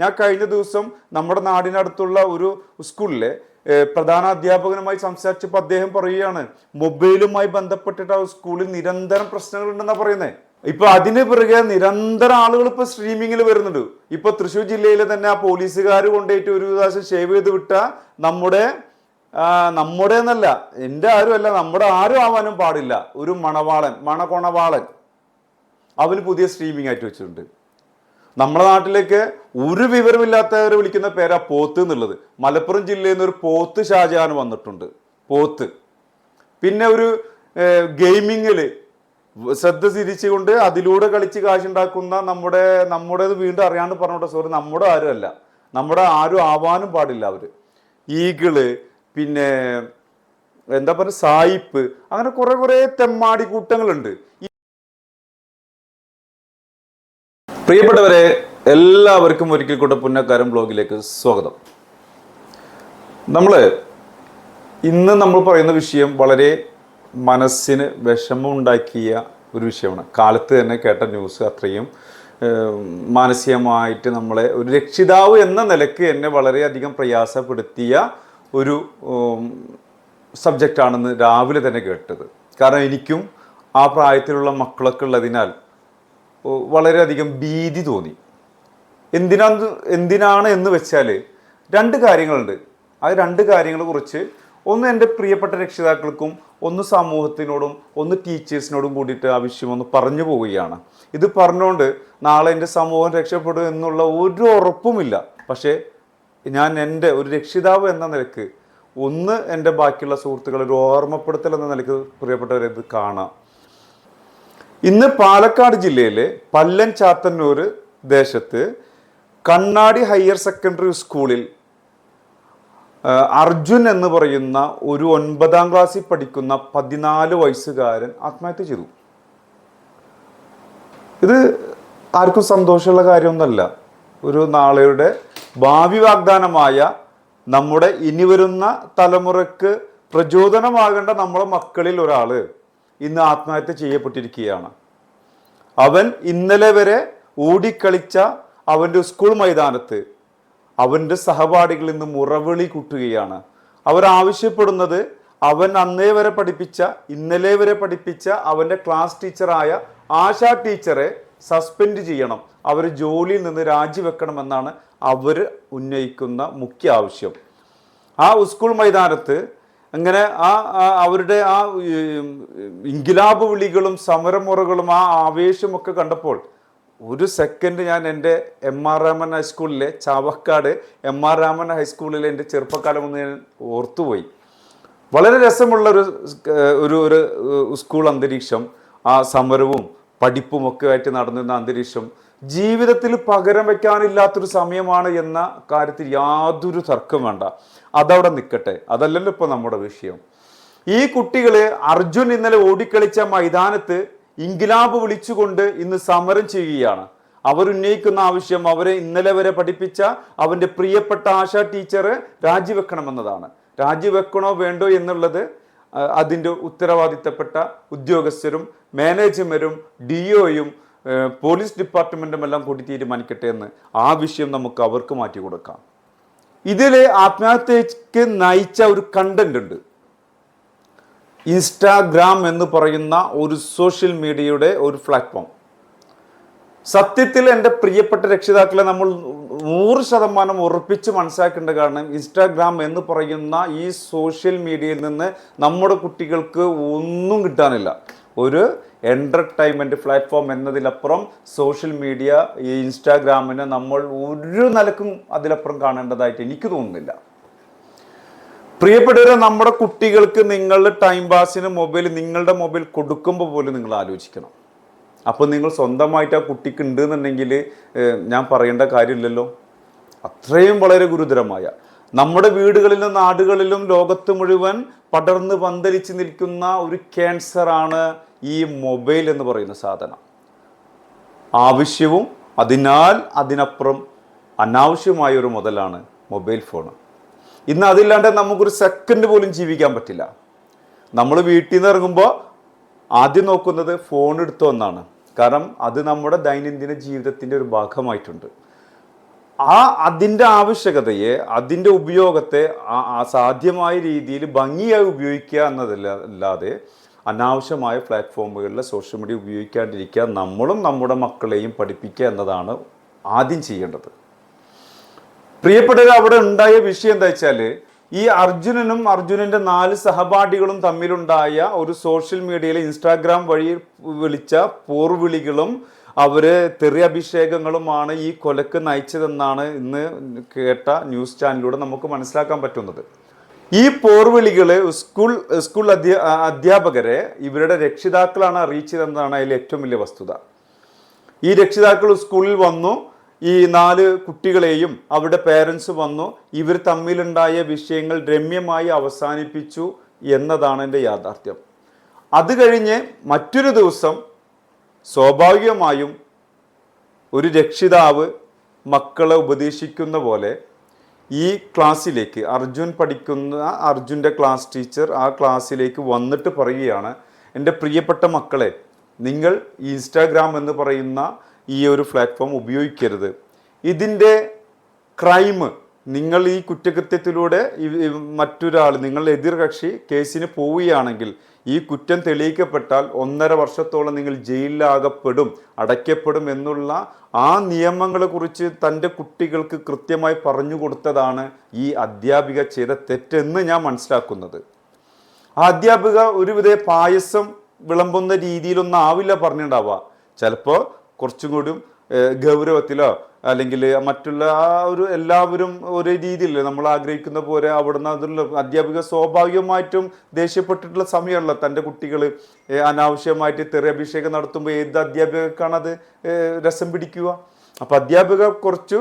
ഞാൻ കഴിഞ്ഞ ദിവസം നമ്മുടെ നാടിനടുത്തുള്ള ഒരു സ്കൂളിലെ പ്രധാന അധ്യാപകനുമായി സംസാരിച്ചപ്പോൾ അദ്ദേഹം പറയുകയാണ് മൊബൈലുമായി ബന്ധപ്പെട്ടിട്ട് ആ സ്കൂളിൽ നിരന്തരം പ്രശ്നങ്ങൾ ഉണ്ടെന്നാണ് പറയുന്നത് ഇപ്പൊ അതിന് പിറകെ നിരന്തരം ആളുകൾ ഇപ്പൊ സ്ട്രീമിങ്ങിൽ വരുന്നുണ്ട്. ഇപ്പൊ തൃശ്ശൂർ ജില്ലയിലെ തന്നെ ആ പോലീസുകാർ കൊണ്ടുപോയിട്ട് ഒരു പ്രാവശ്യം ഷേവ് ചെയ്ത് വിട്ട നമ്മുടെ നമ്മുടെ എന്നല്ല എന്റെ ആരും അല്ല നമ്മുടെ ആരും ആവാനും പാടില്ല. ഒരു മണവാളൻ മണകൊണവാളൻ. അവന് പുതിയ സ്ട്രീമിംഗ് ആയിട്ട് വെച്ചിട്ടുണ്ട്. നമ്മുടെ നാട്ടിലേക്ക് ഒരു വിവരമില്ലാത്തവർ വിളിക്കുന്ന പേരാ പോത്ത് എന്നുള്ളത്. മലപ്പുറം ജില്ലയിൽ നിന്ന് ഒരു പോത്ത് ഷാജഹാൻ വന്നിട്ടുണ്ട്. പോത്ത്. പിന്നെ ഒരു ഗെയിമിങ്ങിൽ ശ്രദ്ധ തിരിച്ചുകൊണ്ട് അതിലൂടെ കളിച്ച് കാശുണ്ടാക്കുന്ന നമ്മുടെ നമ്മുടേത് വീണ്ടും അറിയാണ്ട് പറഞ്ഞോട്ടെ സോറി നമ്മുടെ ആരും അല്ല. നമ്മുടെ ആരും ആവാനും പാടില്ല അവർ ഈഗിൾ പിന്നെ എന്താ പറയുക സായിപ്പ് അങ്ങനെ കുറേ കുറേ തെമ്മാടി കൂട്ടങ്ങളുണ്ട് പ്രിയപ്പെട്ടവരെ എല്ലാവർക്കും ഒരിക്കൽ കൂടെ പുന്നക്കാരൻ ബ്ലോഗിലേക്ക് സ്വാഗതം. നമ്മൾ ഇന്ന് നമ്മൾ പറയുന്ന വിഷയം വളരെ മനസ്സിന് വിഷമമുണ്ടാക്കിയ ഒരു വിഷയമാണ്. കാലത്ത് തന്നെ കേട്ട ന്യൂസ് അത്രയും മാനസികമായിട്ട് നമ്മളെ ഒരു രക്ഷിതാവ് എന്ന നിലയ്ക്ക് എന്നെ വളരെയധികം പ്രയാസപ്പെടുത്തിയ ഒരു സബ്ജക്റ്റാണെന്ന് രാവിലെ തന്നെ കേട്ടത്. കാരണം എനിക്കും ആ പ്രായത്തിലുള്ള മക്കളൊക്കെ ഉള്ളതിനാൽ വളരെയധികം ഭീതി തോന്നി. എന്തിനാന്ന് എന്തിനാണ് എന്ന് വെച്ചാൽ രണ്ട് കാര്യങ്ങളുണ്ട്. ആ രണ്ട് കാര്യങ്ങളെ കുറിച്ച് ഒന്ന് എന്റെ പ്രിയപ്പെട്ട രക്ഷിതാക്കൾക്കും ഒന്ന് സമൂഹത്തിനോടും ഒന്ന് ടീച്ചേഴ്സിനോടും കൂടിയിട്ട് ആവശ്യം ഒന്ന് പറഞ്ഞു പോവുകയാണ്. ഇത് പറഞ്ഞുകൊണ്ട് നാളെ എന്റെ സമൂഹം രക്ഷപ്പെടും എന്നുള്ള ഒരു ഉറപ്പുമില്ല. പക്ഷേ ഞാൻ എന്റെ ഒരു രക്ഷിതാവ് എന്ന നിലയ്ക്ക് ഒന്ന് എന്റെ ബാക്കിയുള്ള സുഹൃത്തുക്കളെ ഒരു ഓർമ്മപ്പെടുത്തൽ എന്ന നിലയ്ക്ക് പ്രിയപ്പെട്ടവരെ ഇത് കാണാം. ഇന്ന് പാലക്കാട് ജില്ലയിലെ പല്ലൻ ചാത്തന്നൂർ ദേശത്ത് കണ്ണാടി ഹയർ സെക്കൻഡറി സ്കൂളിൽ അർജുൻ എന്ന് പറയുന്ന ഒരു ഒൻപതാം ക്ലാസ്സിൽ പഠിക്കുന്ന പതിനാല് വയസ്സുകാരൻ ആത്മഹത്യ ചെയ്തു. ഇത് ആർക്കും സന്തോഷമുള്ള കാര്യമൊന്നുമല്ല. ഒരു നാളെയുടെ ഭാവി വാഗ്ദാനമായ നമ്മുടെ ഇനി വരുന്ന തലമുറയ്ക്ക് പ്രചോദനമാകേണ്ട നമ്മുടെ മക്കളിൽ ഒരാൾ. ഇന്ന് ആത്മഹത്യ ചെയ്യപ്പെട്ടിരിക്കുകയാണ്. അവൻ ഇന്നലെ വരെ ഓടിക്കളിച്ച അവന്റെ സ്കൂൾ മൈതാനത്ത് അവന്റെ സഹപാഠികളിൽ നിന്ന് മുറവിളി കൂട്ടുകയാണ്. അവരാവശ്യപ്പെടുന്നത് അവൻ അന്നേ വരെ പഠിപ്പിച്ച ഇന്നലെ വരെ പഠിപ്പിച്ച അവന്റെ ക്ലാസ് ടീച്ചറായ ആശാ ടീച്ചറെ സസ്പെൻഡ് ചെയ്യണം. അവർ ജോലിയിൽ നിന്ന് രാജിവെക്കണമെന്നാണ് അവർ ഉന്നയിക്കുന്ന മുഖ്യ ആവശ്യം. ആ സ്കൂൾ മൈതാനത്ത് അങ്ങനെ ആ അവരുടെ ആ ഇൻകിലാബ് വിളികളും സമരമുറകളും ആ ആവേശമൊക്കെ കണ്ടപ്പോൾ ഒരു സെക്കൻഡ് ഞാൻ എന്റെ എം ആർ രാമൻ ഹൈസ്കൂളിലെ ചാവക്കാട് എം ആർ രാമൻ ഹൈസ്കൂളിലെ എന്റെ ചെറുപ്പക്കാലം ഒന്ന് ഞാൻ ഓർത്തുപോയി. വളരെ രസമുള്ള ഒരു ഒരു സ്കൂൾ അന്തരീക്ഷം ആ സമരവും പഠിപ്പും ഒക്കെ ആയിട്ട് നടന്നിരുന്ന അന്തരീക്ഷം ജീവിതത്തിൽ പകരം വെക്കാനില്ലാത്തൊരു സമയമാണ് എന്ന കാര്യത്തിൽ യാതൊരു തർക്കം വേണ്ട. അതവിടെ നിൽക്കട്ടെ. അതല്ലല്ലോ ഇപ്പൊ നമ്മുടെ വിഷയം. ഈ കുട്ടികൾ അർജുൻ ഇന്നലെ ഓടിക്കളിച്ച മൈതാനത്ത് ഇൻകിലാബ് വിളിച്ചുകൊണ്ട് ഇന്ന് സമരം ചെയ്യുകയാണ്. അവർ ഉന്നയിക്കുന്ന ആവശ്യം അവരെ ഇന്നലെ വരെ പഠിപ്പിച്ച അവന്റെ പ്രിയപ്പെട്ട ആശാ ടീച്ചർ രാജിവെക്കണമെന്നതാണ്. രാജിവെക്കണോ വേണ്ടോ എന്നുള്ളത് അതിന്റെ ഉത്തരവാദിത്തപ്പെട്ട ഉദ്യോഗസ്ഥരും മാനേജർമാരും ഡി ഒയും പോലീസ് ഡിപ്പാർട്ട്മെന്റും എല്ലാം കൂടി തീരുമാനിക്കട്ടെ എന്ന് ആ വിഷയം നമുക്ക് അവർക്ക് മാറ്റി കൊടുക്കാം. ഇതിൽ ആത്മഹത്യക്ക് നയിച്ച ഒരു കണ്ടന്റ് ഉണ്ട്. ഇൻസ്റ്റാഗ്രാം എന്ന് പറയുന്ന ഒരു സോഷ്യൽ മീഡിയയുടെ ഒരു പ്ലാറ്റ്ഫോം സത്യത്തിൽ എന്റെ പ്രിയപ്പെട്ട രക്ഷിതാക്കളെ നമ്മൾ നൂറ് ശതമാനം ഉറപ്പിച്ച് മനസ്സിലാക്കേണ്ട കാരണം ഇൻസ്റ്റാഗ്രാം എന്ന് പറയുന്ന ഈ സോഷ്യൽ മീഡിയയിൽ നിന്ന് നമ്മുടെ കുട്ടികൾക്ക് ഒന്നും കിട്ടാനില്ല. ഒരു എന്റർടൈൻമെന്റ് പ്ലാറ്റ്ഫോം എന്നതിലപ്പുറം സോഷ്യൽ മീഡിയ ഈ ഇൻസ്റ്റാഗ്രാമിനെ നമ്മൾ ഒരു നിലക്കും അതിലപ്പുറം കാണേണ്ടതായിട്ട് എനിക്ക് തോന്നുന്നില്ല. പ്രിയപ്പെട്ടവരെ നമ്മുടെ കുട്ടികൾക്ക് നിങ്ങളുടെ ടൈം പാസിന് മൊബൈൽ നിങ്ങളുടെ മൊബൈൽ കൊടുക്കുമ്പോൾ പോലും നിങ്ങൾ ആലോചിക്കണം. അപ്പോൾ നിങ്ങൾ സ്വന്തമായിട്ട് ആ കുട്ടിക്ക് ഉണ്ട് എന്നുണ്ടെങ്കിൽ ഞാൻ പറയേണ്ട കാര്യമില്ലല്ലോ. അത്രയും വളരെ ഗുരുതരമായ. നമ്മുടെ വീടുകളിലും നാടുകളിലും ലോകത്ത് മുഴുവൻ പടർന്ന് പന്തലിച്ച് നിൽക്കുന്ന ഒരു ക്യാൻസറാണ് ഈ മൊബൈൽ എന്ന് പറയുന്ന സാധനം. ആവശ്യവും അതിനാൽ അതിനപ്പുറം അനാവശ്യമായ ഒരു മുതലാണ് മൊബൈൽ ഫോൺ ഇന്ന് അതില്ലാണ്ട് നമുക്കൊരു സെക്കൻഡ് പോലും ജീവിക്കാൻ പറ്റില്ല. നമ്മൾ വീട്ടിൽ നിന്ന് ഇറങ്ങുമ്പോൾ ആദ്യം നോക്കുന്നത് ഫോൺ എടുത്തു എന്നാണ് കാരണം അത് നമ്മുടെ ദൈനംദിന ജീവിതത്തിന്റെ ഒരു ഭാഗമായിട്ടുണ്ട്. ആ അതിന്റെ ആവശ്യകതയെ അതിന്റെ ഉപയോഗത്തെ ആ- സാധ്യമായ രീതിയിൽ ഭംഗിയായി ഉപയോഗിക്കുക എന്നതല്ല അല്ലാതെ അനാവശ്യമായ പ്ലാറ്റ്ഫോമുകളിൽ സോഷ്യൽ മീഡിയ ഉപയോഗിക്കാണ്ടിരിക്കുക നമ്മളും നമ്മുടെ മക്കളെയും പഠിപ്പിക്കുക എന്നതാണ് ആദ്യം ചെയ്യേണ്ടത്. പ്രിയപ്പെട്ടവർ അവിടെ ഉണ്ടായ വിഷയം എന്താ വെച്ചാൽ ഈ അർജുനനും അർജുനന്റെ നാല് സഹപാഠികളും തമ്മിലുണ്ടായ ഒരു സോഷ്യൽ മീഡിയയിലെ ഇൻസ്റ്റാഗ്രാം വഴി വിളിച്ച പോർവിളികളും അവർ തെറി അഭിഷേകങ്ങളുമാണ് ഈ കൊലക്ക് നയിച്ചതെന്നാണ് ഇന്ന് കേട്ട ന്യൂസ് ചാനലിലൂടെ നമുക്ക് മനസ്സിലാക്കാൻ പറ്റുന്നത്. ഈ പോർവിളികൾ സ്കൂൾ സ്കൂൾ അധ്യാ അധ്യാപകരെ ഇവരുടെ രക്ഷിതാക്കളാണ് അറിയിച്ചതെന്നാണ് അതിൽ ഏറ്റവും വലിയ വസ്തുത. ഈ രക്ഷിതാക്കൾ സ്കൂളിൽ വന്നു ഈ നാല് കുട്ടികളെയും അവരുടെ പേരൻസ് വന്നു ഇവർ തമ്മിലുണ്ടായ വിഷയങ്ങൾ രമ്യമായി അവസാനിപ്പിച്ചു എന്നതാണ് എന്റെ യാഥാർത്ഥ്യം. അത് കഴിഞ്ഞ് മറ്റൊരു ദിവസം സ്വാഭാവികമായും ഒരു രക്ഷിതാവ് മക്കളെ ഉപദേശിക്കുന്ന പോലെ ഈ ക്ലാസ്സിലേക്ക് അർജുൻ പഠിക്കുന്ന അർജുന്റെ ക്ലാസ് ടീച്ചർ ആ ക്ലാസ്സിലേക്ക് വന്നിട്ട് പറയുകയാണ് എന്റെ പ്രിയപ്പെട്ട മക്കളെ നിങ്ങൾ ഇൻസ്റ്റാഗ്രാം എന്ന് പറയുന്ന ഈ ഒരു പ്ലാറ്റ്ഫോം ഉപയോഗിക്കരുത്. ഇതിന്റെ ക്രൈം നിങ്ങൾ ഈ കുറ്റകൃത്യത്തിലൂടെ മറ്റൊരാൾ നിങ്ങൾ എതിർകക്ഷി കേസിന് പോവുകയാണെങ്കിൽ ഈ കുറ്റം തെളിയിക്കപ്പെട്ടാൽ ഒന്നര വർഷത്തോളം നിങ്ങൾ ജയിലിലാകപ്പെടും അടയ്ക്കപ്പെടും എന്നുള്ള ആ നിയമങ്ങളെ കുറിച്ച് തന്റെ കുട്ടികൾക്ക് കൃത്യമായി പറഞ്ഞു കൊടുത്തതാണ് ഈ അധ്യാപിക ചെയ്ത തെറ്റെന്ന് ഞാൻ മനസ്സിലാക്കുന്നത്. ആ അധ്യാപിക ഒരുവിധ പായസം വിളമ്പുന്ന രീതിയിലൊന്നും ആവില്ല പറഞ്ഞിട്ടുണ്ടാവുക ചിലപ്പോൾ കുറച്ചും കൂടിയും ഗൗരവത്തിലോ അല്ലെങ്കിൽ മറ്റുള്ള ആ ഒരു എല്ലാവരും ഒരേ രീതിയിൽ നമ്മൾ ആഗ്രഹിക്കുന്ന പോലെ അവിടുന്ന് അതിലുള്ള അധ്യാപിക സ്വാഭാവികമായിട്ടും ദേഷ്യപ്പെട്ടിട്ടുള്ള സമയമല്ല തന്റെ കുട്ടികൾ അനാവശ്യമായിട്ട് തെറി അഭിഷേകം നടത്തുമ്പോൾ ഏത് അധ്യാപികക്കാണ് അത് രസം പിടിക്കുക? അപ്പം അധ്യാപിക കുറച്ചു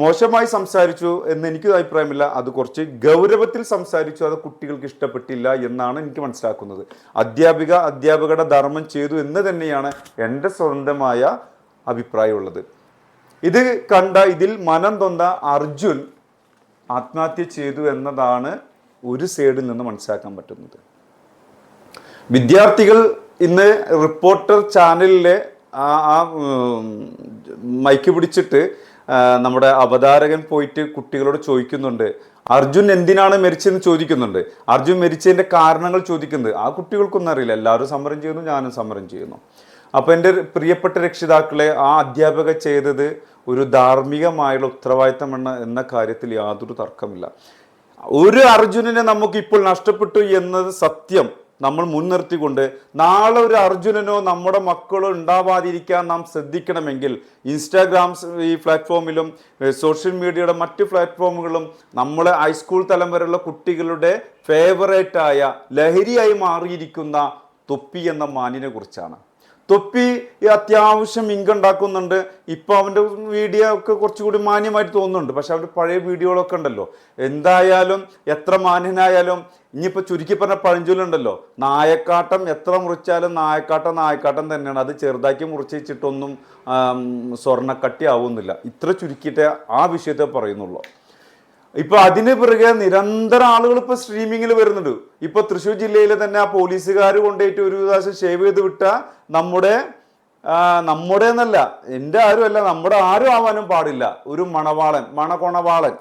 മോശമായി സംസാരിച്ചു എന്ന് എനിക്ക് അഭിപ്രായമില്ല. അത് കുറച്ച് ഗൗരവത്തിൽ സംസാരിച്ചു അത് കുട്ടികൾക്ക് ഇഷ്ടപ്പെട്ടില്ല എന്നാണ് എനിക്ക് മനസ്സിലാക്കുന്നത്. അധ്യാപിക അധ്യാപകരുടെ ധർമ്മം ചെയ്തു എന്ന് തന്നെയാണ് എന്റെ സ്വന്തമായ അഭിപ്രായമുള്ളത്. ഇത് കണ്ട ഇതിൽ മനം തൊന്ന അർജുൻ ആത്മഹത്യ ചെയ്തു എന്നതാണ് ഒരു സൈഡിൽ നിന്ന് മനസ്സിലാക്കാൻ പറ്റുന്നത്. വിദ്യാർത്ഥികൾ ഇന്ന് റിപ്പോർട്ടർ ചാനലിലെ ആ ആ മൈക്ക് പിടിച്ചിട്ട് നമ്മുടെ അവതാരകൻ പോയിട്ട് കുട്ടികളോട് ചോദിക്കുന്നുണ്ട് അർജുൻ എന്തിനാണ് മരിച്ചതെന്ന് ചോദിക്കുന്നുണ്ട്. അർജുൻ മരിച്ചതിന്റെ കാരണങ്ങൾ ചോദിക്കുന്നത്. ആ കുട്ടികൾക്കൊന്നും അറിയില്ല. എല്ലാവരും സമരം ചെയ്യുന്നു ഞാനും സമരം ചെയ്യുന്നു. അപ്പോൾ എന്റെ പ്രിയപ്പെട്ട രക്ഷിതാക്കളെ ആ അധ്യാപക ചെയ്തത് ഒരു ധാർമ്മികമായുള്ള ഉത്തരവാദിത്തമെന്ന എന്ന കാര്യത്തിൽ യാതൊരു തർക്കമില്ല. ഒരു അർജുനനെ നമുക്ക് ഇപ്പോൾ നഷ്ടപ്പെട്ടു എന്നത് സത്യം. നമ്മൾ മുൻനിർത്തിക്കൊണ്ട് നാളെ ഒരു അർജുനനോ നമ്മുടെ മക്കളോ ഉണ്ടാവാതിരിക്കാൻ നാം ശ്രദ്ധിക്കണമെങ്കിൽ ഇൻസ്റ്റാഗ്രാം ഈ പ്ലാറ്റ്ഫോമിലും സോഷ്യൽ മീഡിയയുടെ മറ്റ് പ്ലാറ്റ്ഫോമുകളും നമ്മളെ ഹൈസ്കൂൾ തലം വരെയുള്ള കുട്ടികളുടെ ഫേവറേറ്റായ ലഹരിയായി മാറിയിരിക്കുന്ന തൊപ്പി എന്ന മാനിനെ കുറിച്ചാണ്. തൊപ്പി അത്യാവശ്യം ഇൻകം ഉണ്ടാക്കുന്നുണ്ട്. ഇപ്പൊ അവന്റെ വീഡിയോ ഒക്കെ കുറച്ചുകൂടി മാന്യമായിട്ട് തോന്നുന്നുണ്ട്. പക്ഷെ അവന്റെ പഴയ വീഡിയോകളൊക്കെ ഉണ്ടല്ലോ. എന്തായാലും എത്ര മാന്യനായാലും ഇനിയിപ്പോൾ ചുരുക്കി പറഞ്ഞ പഴഞ്ചൊല്ലുണ്ടല്ലോ നായക്കാട്ടം എത്ര മുറിച്ചാലും നായക്കാട്ടം നായക്കാട്ടം തന്നെയാണ്. അത് ചെറുതാക്കി മുറിച്ച് വെച്ചിട്ടൊന്നും ആം, സ്വർണക്കട്ടി ആവുന്നില്ല. ഇത്ര ചുരുക്കിയിട്ടേ ആ വിഷയത്തെ പറയുന്നുള്ളൂ. ഇപ്പൊ അതിന് പിറകെ നിരന്തരം ആളുകൾ ഇപ്പൊ സ്ട്രീമിങ്ങിൽ വരുന്നുണ്ട്. ഇപ്പൊ തൃശ്ശൂർ ജില്ലയിലെ തന്നെ ആ പോലീസുകാർ കൊണ്ടുപോയിട്ട് ഒരു പ്രാവശ്യം ഷേവ് ചെയ്ത് വിട്ട നമ്മുടെ നമ്മുടെ എന്നല്ല എന്റെ ആരും അല്ല നമ്മുടെ ആരും ആവാനും പാടില്ല. ഒരു മണവാളൻ മണകൊണവാളൻ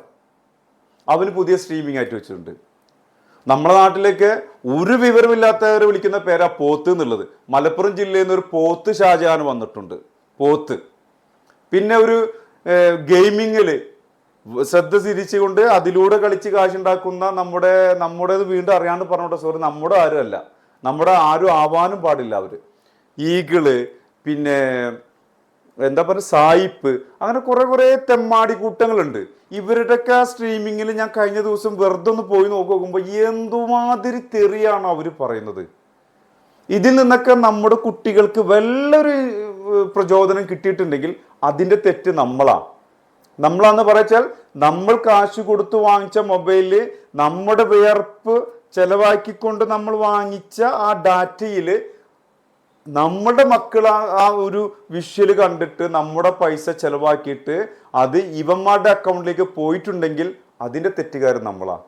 അവന് പുതിയ സ്ട്രീമിംഗ് ആയിട്ട് വെച്ചിട്ടുണ്ട്. നമ്മുടെ നാട്ടിലേക്ക് ഒരു വിവരമില്ലാത്തവർ വിളിക്കുന്ന പേരാ പോത്ത് എന്നുള്ളത്. മലപ്പുറം ജില്ലയിൽ നിന്ന് ഒരു പോത്ത് ഷാജഹാൻ വന്നിട്ടുണ്ട്. പോത്ത്. പിന്നെ ഒരു ഗെയിമിങ്ങിൽ ശ്രദ്ധ തിരിച്ചുകൊണ്ട് അതിലൂടെ കളിച്ച് കാശുണ്ടാക്കുന്ന നമ്മുടെ നമ്മുടേത് വീണ്ടും അറിയാണ്ട് പറഞ്ഞോട്ടെ സോറി നമ്മുടെ ആരും അല്ല നമ്മുടെ ആരും ആവാനും പാടില്ല അവർ. ഈഗിൾ പിന്നെ എന്താ പറയുക സായിപ്പ് അങ്ങനെ കുറെ കുറെ തെമ്മാടി കൂട്ടങ്ങളുണ്ട്. ഇവരുടെയൊക്കെ സ്ട്രീമിങ്ങിൽ ഞാൻ കഴിഞ്ഞ ദിവസം വെറുതെ ഒന്ന് പോയി നോക്കി നോക്കുമ്പോൾ എന്തുമാതിരി തെറിയാണ് അവർ പറയുന്നത്. ഇതിൽ നിന്നൊക്കെ നമ്മുടെ കുട്ടികൾക്ക് വല്ലൊരു പ്രചോദനം കിട്ടിയിട്ടുണ്ടെങ്കിൽ അതിന്റെ തെറ്റ് നമ്മളാ. നമ്മളാന്ന് പറയച്ചാൽ നമ്മൾ കാശ് കൊടുത്ത് വാങ്ങിച്ച മൊബൈലിൽ നമ്മുടെ വിയർപ്പ് ചെലവാക്കിക്കൊണ്ട് നമ്മൾ വാങ്ങിച്ച ആ ഡാറ്റയിൽ നമ്മുടെ മക്കൾ ആ ആ ഒരു വിഷ്വൽ കണ്ടിട്ട് നമ്മുടെ പൈസ ചെലവാക്കിയിട്ട് അത് ഇവന്മാരുടെ അക്കൗണ്ടിലേക്ക് പോയിട്ടുണ്ടെങ്കിൽ അതിന്റെ തെറ്റുകാരൻ നമ്മളാണ്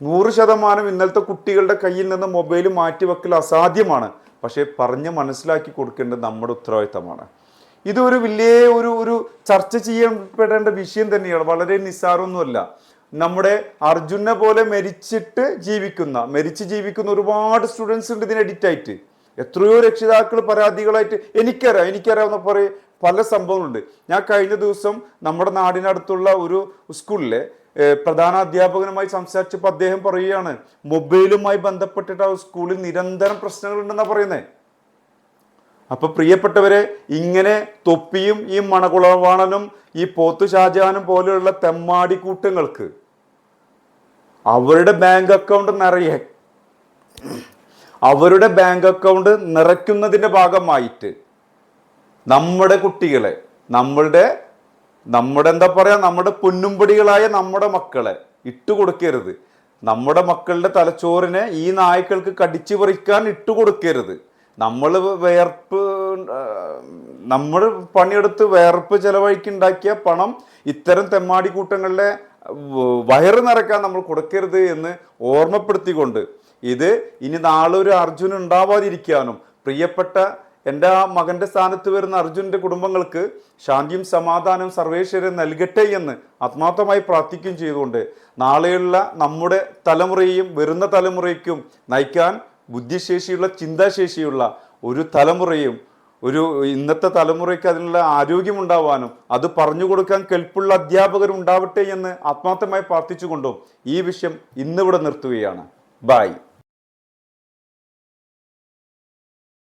നൂറ് ശതമാനം ഇന്നലത്തെ കുട്ടികളുടെ കയ്യിൽ നിന്ന് മൊബൈൽ മാറ്റിവെക്കൽ അസാധ്യമാണ്. പക്ഷേ പറഞ്ഞ് മനസ്സിലാക്കി കൊടുക്കേണ്ടത് നമ്മുടെ ഉത്തരവാദിത്തമാണ്. ഇതൊരു വലിയ ഒരു ഒരു ചർച്ച ചെയ്യപ്പെടേണ്ട വിഷയം തന്നെയാണ്. വളരെ നിസ്സാരമൊന്നുമല്ല. നമ്മുടെ അർജുനെ പോലെ മരിച്ചിട്ട് ജീവിക്കുന്ന മരിച്ച് ജീവിക്കുന്ന ഒരുപാട് സ്റ്റുഡൻസ് ഉണ്ട് ഇതിന് എഡിറ്റ് ആയിട്ട്. എത്രയോ രക്ഷിതാക്കൾ പരാതികളായിട്ട് എനിക്കറിയാം എനിക്കറിയാവുന്ന പറയ പല സംഭവങ്ങളുണ്ട്. ഞാൻ കഴിഞ്ഞ ദിവസം നമ്മുടെ നാടിനടുത്തുള്ള ഒരു സ്കൂളിലെ പ്രധാന അധ്യാപകനുമായി സംസാരിച്ചപ്പോൾ അദ്ദേഹം പറയുകയാണ് മൊബൈലുമായി ബന്ധപ്പെട്ടിട്ട് ആ സ്കൂളിൽ നിരന്തരം പ്രശ്നങ്ങളുണ്ടെന്നാണ് പറയുന്നത് അപ്പൊ പ്രിയപ്പെട്ടവരെ ഇങ്ങനെ തൊപ്പിയും ഈ മണകുളവാണനും ഈ പോത്തു ഷാജഹാനും പോലെയുള്ള തെമ്മാടി കൂട്ടങ്ങൾക്ക് അവരുടെ ബാങ്ക് അക്കൗണ്ട് നിറയെ. അവരുടെ ബാങ്ക് അക്കൗണ്ട് നിറയ്ക്കുന്നതിന്റെ ഭാഗമായിട്ട് നമ്മുടെ കുട്ടികളെ നമ്മളുടെ നമ്മുടെ എന്താ പറയാ നമ്മുടെ പൊന്നുംപടികളായ നമ്മുടെ മക്കളെ ഇട്ടു കൊടുക്കരുത്. നമ്മുടെ മക്കളുടെ തലച്ചോറിനെ ഈ നായ്ക്കൾക്ക് കടിച്ചു പറിക്കാൻ ഇട്ടുകൊടുക്കരുത് നമ്മൾ വേർപ്പ് നമ്മൾ പണിയെടുത്ത് വേർപ്പ് ചെലവഴിക്ക് ഉണ്ടാക്കിയ പണം ഇത്തരം തെമ്മാടി കൂട്ടങ്ങളിലെ വ- വയറ് നിറയ്ക്കാൻ നമ്മൾ കൊടുക്കരുത് എന്ന് ഓർമ്മപ്പെടുത്തിക്കൊണ്ട് ഇത് ഇനി നാളെ ഒരു അർജുൻ ഉണ്ടാവാതിരിക്കാനും പ്രിയപ്പെട്ട എന്റെ ആ മകന്റെ സ്ഥാനത്ത് വരുന്ന അർജുന്റെ കുടുംബങ്ങൾക്ക് ശാന്തിയും സമാധാനവും സർവേശ്വരൻ നൽകട്ടെ എന്ന് ആത്മാർത്ഥമായി പ്രാർത്ഥിക്കുകയും ചെയ്തുകൊണ്ട് നാളെയുള്ള നമ്മുടെ തലമുറയെയും വരുന്ന തലമുറയ്ക്കും നയിക്കാൻ ബുദ്ധിശേഷിയുള്ള ചിന്താശേഷിയുള്ള ഒരു തലമുറയും ഒരു ഇന്നത്തെ തലമുറയ്ക്ക് അതിനുള്ള ആരോഗ്യം ഉണ്ടാവാനും അത് പറഞ്ഞു കൊടുക്കാൻ കെൽപ്പുള്ള അധ്യാപകർ ഉണ്ടാവട്ടെ എന്ന് ആത്മാർത്ഥമായി പ്രാർത്ഥിച്ചുകൊണ്ടും ഈ വിഷയം ഇന്നിവിടെ നിർത്തുകയാണ്. ബായ്